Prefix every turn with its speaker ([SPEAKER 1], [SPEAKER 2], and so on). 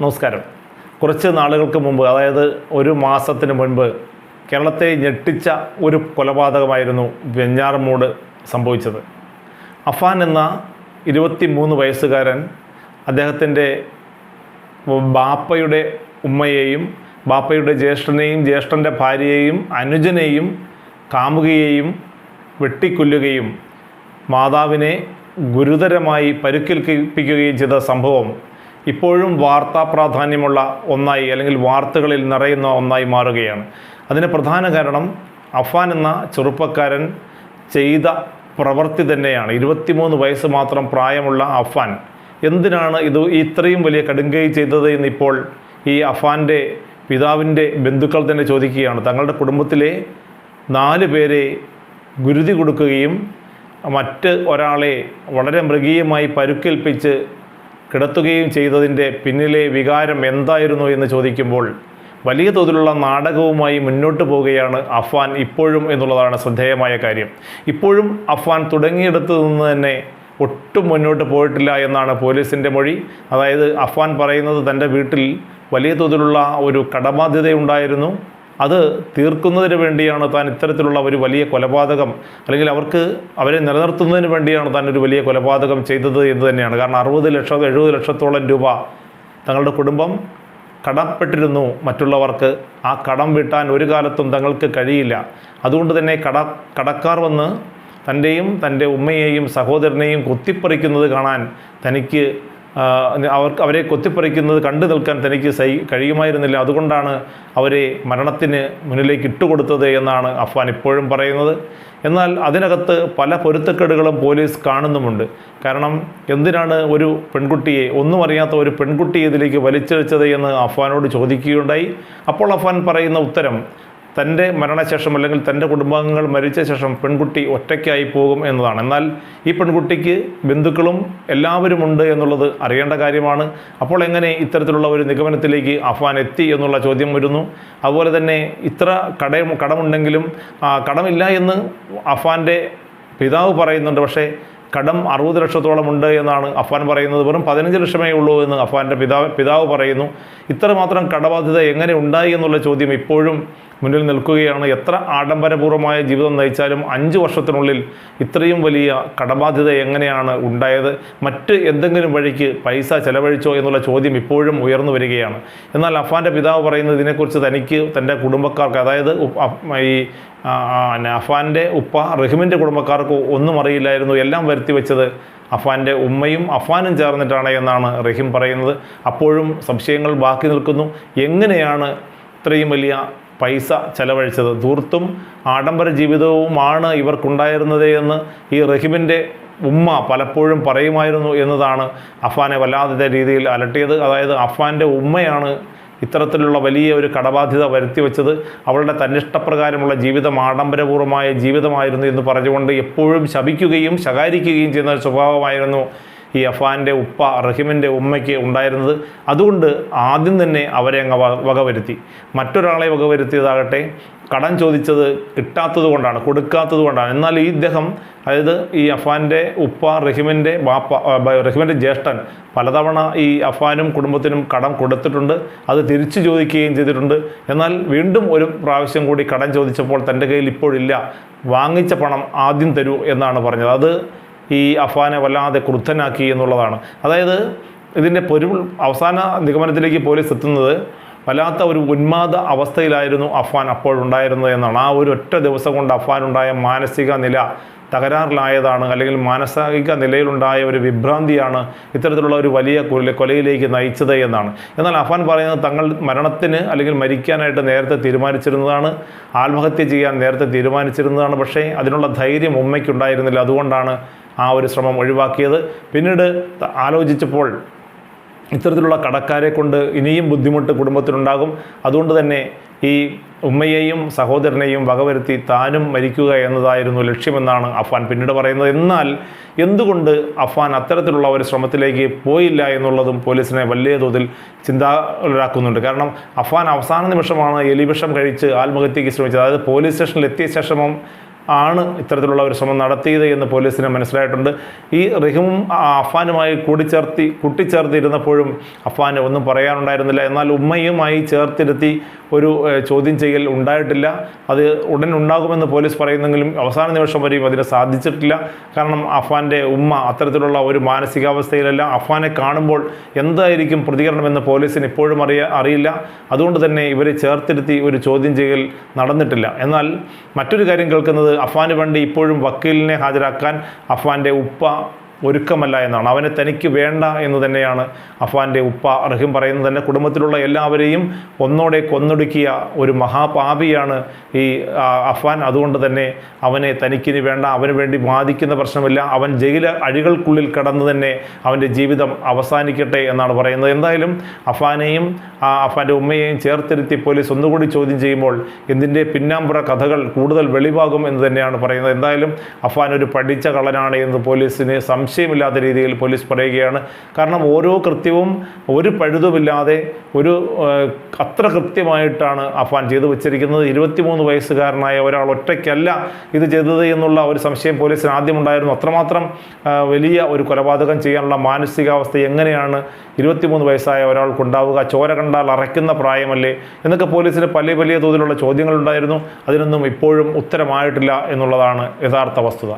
[SPEAKER 1] നമസ്കാരം. കുറച്ച് നാളുകൾക്ക് മുമ്പ് അതായത് ഒരു മാസത്തിന് മുൻപ് കേരളത്തെ ഞെട്ടിച്ച ഒരു കൊലപാതകമായിരുന്നു വെഞ്ഞാറമൂട് സംഭവിച്ചത്. അഫാൻ എന്ന ഇരുപത്തി മൂന്ന് വയസ്സുകാരൻ അദ്ദേഹത്തിന്റെ ബാപ്പയുടെ ഉമ്മയെയും ബാപ്പയുടെ ജ്യേഷ്ഠനെയും ജ്യേഷ്ഠന്റെ ഭാര്യയെയും അനുജനെയും കാമുകയെയും വെട്ടിക്കൊല്ലുകയും മാതാവിനെ ഗുരുതരമായി പരുക്കേൽപ്പിക്കുകയും ചെയ്ത സംഭവം ഇപ്പോഴും വാർത്താ പ്രാധാന്യമുള്ള ഒന്നായി അല്ലെങ്കിൽ വാർത്തകളിൽ നിറയുന്ന ഒന്നായി മാറുകയാണ്. അതിന് പ്രധാന കാരണം അഫാൻ എന്ന ചെറുപ്പക്കാരൻ ചെയ്ത പ്രവൃത്തി തന്നെയാണ്. ഇരുപത്തിമൂന്ന് വയസ്സ് മാത്രം പ്രായമുള്ള അഫാൻ എന്തിനാണ് ഇത് ഇത്രയും വലിയ കടുങ്കൈ ചെയ്തത് എന്നിപ്പോൾ ഈ അഫാന്റെ പിതാവിന്റെ ബന്ധുക്കൾ തന്നെ ചോദിക്കുകയാണ്. തങ്ങളുടെ കുടുംബത്തിലെ നാല് പേരെ ഗുരുതി കൊടുക്കുകയും മറ്റ് ഒരാളെ വളരെ മൃഗീയമായി പരുക്കേൽപ്പിച്ച് കിടത്തുകയും ചെയ്തതിന്റെ പിന്നിലെ വികാരം എന്തായിരുന്നു എന്ന് ചോദിക്കുമ്പോൾ വലിയ തോതിലുള്ള നാടകവുമായി മുന്നോട്ട് പോവുകയാണ് അഫ്വാൻ ഇപ്പോഴും എന്നുള്ളതാണ് ശ്രദ്ധേയമായ കാര്യം. ഇപ്പോഴും അഫ്വാൻ തുടങ്ങിയെടുത്തു നിന്ന് തന്നെ ഒട്ടും മുന്നോട്ട് പോയിട്ടില്ല എന്നാണ് പോലീസിന്റെ മൊഴി. അതായത് അഫ്വാൻ പറയുന്നത് തന്റെ വീട്ടിൽ വലിയ തോതിലുള്ള ഒരു കടബാധ്യതയുണ്ടായിരുന്നു. അത് തീർക്കുന്നതിന് വേണ്ടിയാണ് താൻ ഇത്തരത്തിലുള്ള ഒരു വലിയ കൊലപാതകം അല്ലെങ്കിൽ അവർക്ക് അവരെ നിലനിർത്തുന്നതിന് വേണ്ടിയാണ് താൻ ഒരു വലിയ കൊലപാതകം ചെയ്തത് എന്ന് തന്നെയാണ്. കാരണം അറുപത് ലക്ഷം എഴുപത് ലക്ഷത്തോളം രൂപ തങ്ങളുടെ കുടുംബം കടപ്പെട്ടിരുന്നു മറ്റുള്ളവർക്ക്. ആ കടം വിട്ടാൻ ഒരു കാലത്തും തങ്ങൾക്ക് കഴിയില്ല. അതുകൊണ്ട് തന്നെ കട കടക്കാർ വന്ന് തന്റെയും തന്റെ ഉമ്മയെയും സഹോദരനെയും കുത്തിപ്പറിക്കുന്നത് കാണാൻ തനിക്ക് അവർക്ക് അവരെ കൊത്തിപ്പറിക്കുന്നത് കണ്ടു നിൽക്കാൻ തനിക്ക് സൈ കഴിയുമായിരുന്നില്ല. അതുകൊണ്ടാണ് അവരെ മരണത്തിന് മുന്നിലേക്ക് ഇട്ടുകൊടുത്തത് എന്നാണ് അഫ്വാൻ ഇപ്പോഴും പറയുന്നത്. എന്നാൽ അതിനകത്ത് പല പൊരുത്തക്കേടുകളും പോലീസ് കാണുന്നുമുണ്ട്. കാരണം എന്തിനാണ് ഒരു പെൺകുട്ടിയെ ഒന്നും അറിയാത്ത ഒരു പെൺകുട്ടിയെ ഇതിലേക്ക് വലിച്ചെഴിച്ചത് എന്ന് അഫ്വാനോട് ചോദിക്കുകയുണ്ടായി. അപ്പോൾ അഫ്വാൻ പറയുന്ന ഉത്തരം തന്റെ മരണശേഷം അല്ലെങ്കിൽ തന്റെ കുടുംബാംഗങ്ങൾ മരിച്ച ശേഷം പെൺകുട്ടി ഒറ്റയ്ക്കായി പോകും എന്നതാണ്. എന്നാൽ ഈ പെൺകുട്ടിക്ക് ബന്ധുക്കളും എല്ലാവരും ഉണ്ട് എന്നുള്ളത് അറിയേണ്ട കാര്യമാണ്. അപ്പോൾ എങ്ങനെ ഇത്തരത്തിലുള്ള ഒരു നിഗമനത്തിലേക്ക് അഫ്വാൻ എത്തി എന്നുള്ള ചോദ്യം വരുന്നു. അതുപോലെ തന്നെ ഇത്ര കട കടമുണ്ടെങ്കിലും കടമില്ല എന്ന് അഫ്വാന്റെ പിതാവ് പറയുന്നുണ്ട്. പക്ഷേ കടം അറുപത് ലക്ഷത്തോളം ഉണ്ട് എന്നാണ് അഫ്വാൻ പറയുന്നത്. വെറും പതിനഞ്ച് ലക്ഷമേ ഉള്ളൂ എന്ന് അഫ്വാന്റെ പിതാവ് പിതാവ് പറയുന്നു. ഇത്രമാത്രം കടബാധ്യത എങ്ങനെ ഉണ്ടായി എന്നുള്ള ചോദ്യം ഇപ്പോഴും മുന്നിൽ നിൽക്കുകയാണ്. എത്ര ആഡംബരപൂർവമായ ജീവിതം നയിച്ചാലും അഞ്ച് വർഷത്തിനുള്ളിൽ ഇത്രയും വലിയ കടബാധ്യത എങ്ങനെയാണ് ഉണ്ടായത്? മറ്റ് എന്തെങ്കിലും വഴിക്ക് പൈസ ചെലവഴിച്ചോ എന്നുള്ള ചോദ്യം ഇപ്പോഴും ഉയർന്നു വരികയാണ്. എന്നാൽ അഫാന്റെ പിതാവ് പറയുന്നത് ഇതിനെക്കുറിച്ച് തനിക്ക് തന്റെ കുടുംബക്കാർക്ക് അതായത് ഈ അഫാന്റെ ഉപ്പ റഹിമിന്റെ കുടുംബക്കാർക്ക് ഒന്നും അറിയില്ലായിരുന്നു. എല്ലാം വരുത്തി വെച്ചത് അഫാന്റെ ഉമ്മയും അഫാനും ചേർന്നിട്ടാണ് എന്നാണ് റഹീം പറയുന്നത്. അപ്പോഴും സംശയങ്ങൾ ബാക്കി നിൽക്കുന്നു. എങ്ങനെയാണ് ഇത്രയും വലിയ പൈസ ചെലവഴിച്ചത്. ധൂർത്തും ആഡംബര ജീവിതവുമാണ് ഇവർക്കുണ്ടായിരുന്നത് എന്ന് ഈ റഹിമിന്റെ ഉമ്മ പലപ്പോഴും പറയുമായിരുന്നു എന്നതാണ് അഫ്ഫാനെ വല്ലാതെ രീതിയിൽ അലട്ടിയത്. അതായത് അഫാന്റെ ഉമ്മയാണ് ഇത്തരത്തിലുള്ള വലിയ ഒരു കടബാധ്യത വരുത്തി വെച്ചത് അവളുടെ തന്നിഷ്ടപ്രകാരമുള്ള ജീവിതം ആഡംബരപൂർവമായ ജീവിതമായിരുന്നു എന്ന് പറഞ്ഞുകൊണ്ട് എപ്പോഴും ശപിക്കുകയും ശകാരിക്കുകയും ചെയ്യുന്ന ഒരു സ്വഭാവമായിരുന്നു ഈ അഫാന്റെ ഉപ്പ റഹിമിന്റെ ഉമ്മയ്ക്ക് ഉണ്ടായിരുന്നത്. അതുകൊണ്ട് ആദ്യം തന്നെ അവരെ അങ്ങ് വകവരുത്തി. മറ്റൊരാളെ വകവരുത്തിയതാകട്ടെ. കടം ചോദിച്ചത് കിട്ടാത്തത് കൊണ്ടാണ് കൊടുക്കാത്തത് കൊണ്ടാണ്. എന്നാൽ ഈ ഇദ്ദേഹം അതായത് ഈ അഫാന്റെ ഉപ്പ റഹിമിന്റെ ബാപ്പ റഹിമിന്റെ ജ്യേഷ്ഠൻ പലതവണ ഈ അഫാനും കുടുംബത്തിനും കടം കൊടുത്തിട്ടുണ്ട്. അത് തിരിച്ചു ചോദിക്കുകയും ചെയ്തിട്ടുണ്ട്. എന്നാൽ വീണ്ടും ഒരു പ്രാവശ്യം കൂടി കടം ചോദിച്ചപ്പോൾ തന്റെ കയ്യിൽ ഇപ്പോഴില്ല. വാങ്ങിച്ച പണം ആദ്യം തരൂ എന്നാണ് പറഞ്ഞത്. അത് ഈ അഫാനെ വല്ലാതെ ക്രുദ്ധനാക്കി എന്നുള്ളതാണ്. അതായത് ഇതിന്റെ പൊരുൾ അവസാന നിഗമനത്തിലേക്ക് പോലീസ് എത്തുന്നത് വല്ലാത്ത ഒരു ഉന്മാദ അവസ്ഥയിലായിരുന്നു അഫ്വാൻ അപ്പോഴുണ്ടായിരുന്നത് എന്നാണ്. ആ ഒരു ഒറ്റ ദിവസം കൊണ്ട് അഫാനുണ്ടായ മാനസിക നില തകരാറിലായതാണ് അല്ലെങ്കിൽ മാനസിക നിലയിലുണ്ടായ ഒരു വിഭ്രാന്തിയാണ് ഇത്തരത്തിലുള്ള ഒരു വലിയ കൊല കൊലയിലേക്ക് നയിച്ചത് എന്നാണ്. എന്നാൽ അഫാൻ പറയുന്നത് തങ്ങൾ മരണത്തിന് അല്ലെങ്കിൽ മരിക്കാനായിട്ട് നേരത്തെ തീരുമാനിച്ചിരുന്നതാണ് ആത്മഹത്യ ചെയ്യാൻ നേരത്തെ തീരുമാനിച്ചിരുന്നതാണ്. പക്ഷേ അതിനുള്ള ധൈര്യം ഉമ്മയ്ക്കുണ്ടായിരുന്നില്ല. അതുകൊണ്ടാണ് ആ ഒരു ശ്രമം ഒഴിവാക്കിയത്. പിന്നീട് ആലോചിച്ചപ്പോൾ ഇത്തരത്തിലുള്ള കടക്കാരെ കൊണ്ട് ഇനിയും ബുദ്ധിമുട്ട് കുടുംബത്തിനുണ്ടാകും. അതുകൊണ്ട് തന്നെ ഈ ഉമ്മയെയും സഹോദരനെയും വകവരുത്തി താനും മരിക്കുക എന്നതായിരുന്നു ലക്ഷ്യമെന്നാണ് അഫാൻ പിന്നീട് പറയുന്നത്. എന്നാൽ എന്തുകൊണ്ട് അഫാൻ അത്തരത്തിലുള്ള ഒരു ശ്രമത്തിലേക്ക് പോയില്ല എന്നുള്ളതും പോലീസിനെ വലിയ തോതിൽ ചിന്താകുന്നുണ്ട് കാരണം അഫാൻ അവസാന നിമിഷമാണ് എലിവിഷം കഴിച്ച് ആത്മഹത്യയ്ക്ക് ശ്രമിച്ചത്. അതായത് പോലീസ് സ്റ്റേഷനിൽ എത്തിയ ശേഷവും ആണ് ഇത്തരത്തിലുള്ള ഒരു ശ്രമം നടത്തിയത് എന്ന് പോലീസിന് മനസ്സിലായിട്ടുണ്ട്. ഈ റഹിമും അഫാനുമായി കൂടിച്ചേർത്തി കൂട്ടിച്ചേർത്തിരുന്നപ്പോഴും അഫാന് ഒന്നും പറയാനുണ്ടായിരുന്നില്ല. എന്നാൽ ഉമ്മയുമായി ചേർത്തിരുത്തി ഒരു ചോദ്യം ചെയ്യൽ ഉണ്ടായിട്ടില്ല. അത് ഉടൻ ഉണ്ടാകുമെന്ന് പോലീസ് പറയുന്നെങ്കിലും അവസാന നിമിഷം വരെയും അതിന് സാധിച്ചിട്ടില്ല. കാരണം അഫാന്റെ ഉമ്മ അത്തരത്തിലുള്ള ഒരു മാനസികാവസ്ഥയിലല്ല അഫാനെ കാണുമ്പോൾ എന്തായിരിക്കും പ്രതികരണമെന്ന് പോലീസിന് ഇപ്പോഴും അറിയ അറിയില്ല. അതുകൊണ്ട് തന്നെ ഇവരെ ചേർത്തിരുത്തി ഒരു ചോദ്യം ചെയ്യൽ നടന്നിട്ടില്ല. എന്നാൽ മറ്റൊരു കാര്യം കേൾക്കുന്നത് അഫാന് വേണ്ടി ഇപ്പോഴും വക്കീലിനെ ഹാജരാക്കാൻ അഫ്വാന്റെ ഉപ്പ ഒരുക്കമല്ല എന്നാണ്. അവന് തനിക്ക് വേണ്ട എന്ന് തന്നെയാണ് അഫാന്റെ ഉപ്പ റഹീം പറയുന്നത് തന്നെ. കുടുംബത്തിലുള്ള എല്ലാവരെയും ഒന്നോടെ കൊന്നൊടുക്കിയ ഒരു മഹാപാപിയാണ് ഈ അഫ്വാൻ. അതുകൊണ്ട് തന്നെ അവനെ തനിക്കിനി വേണ്ട അവന് വേണ്ടി ബാധിക്കുന്ന പ്രശ്നമില്ല. അവൻ ജയില അഴികൾക്കുള്ളിൽ കടന്നു തന്നെ അവന്റെ ജീവിതം അവസാനിക്കട്ടെ എന്നാണ് പറയുന്നത്. എന്തായാലും അഫ്വാനെയും ആ അഫാന്റെ ഉമ്മയെയും ചേർത്തിരുത്തി പോലീസ് ഒന്നുകൂടി ചോദ്യം ചെയ്യുമ്പോൾ ഇതിന്റെ പിന്നാമ്പുറ കഥകൾ കൂടുതൽ വെളിവാകും എന്ന് തന്നെയാണ് പറയുന്നത്. എന്തായാലും അഫ്വാൻ ഒരു പഠിച്ച കള്ളനാണ് എന്ന് പോലീസിന് സംശയമില്ലാത്ത രീതിയിൽ പോലീസ് പറയുകയാണ്. കാരണം ഓരോ കൃത്യവും ഒരു പഴുതുമില്ലാതെ ഒരു അത്ര കൃത്യമായിട്ടാണ് അഫാൻ ചെയ്തു വെച്ചിരിക്കുന്നത്. ഇരുപത്തിമൂന്ന് വയസ്സുകാരനായ ഒരാൾ ഒറ്റയ്ക്കല്ല ഇത് ചെയ്തത് എന്നുള്ള ഒരു സംശയം പോലീസിന് ആദ്യമുണ്ടായിരുന്നു. അത്രമാത്രം വലിയ ഒരു കൊലപാതകം ചെയ്യാനുള്ള മാനസികാവസ്ഥ എങ്ങനെയാണ് ഇരുപത്തിമൂന്ന് വയസ്സായ ഒരാൾക്കുണ്ടാവുക ചോര കണ്ടാൽ അറയ്ക്കുന്ന പ്രായമല്ലേ? എന്നൊക്കെ പോലീസിന് പല വലിയ തോതിലുള്ള ചോദ്യങ്ങളുണ്ടായിരുന്നു. അതിനൊന്നും ഇപ്പോഴും ഉത്തരമായിട്ടില്ല എന്നുള്ളതാണ് യഥാർത്ഥ വസ്തുത.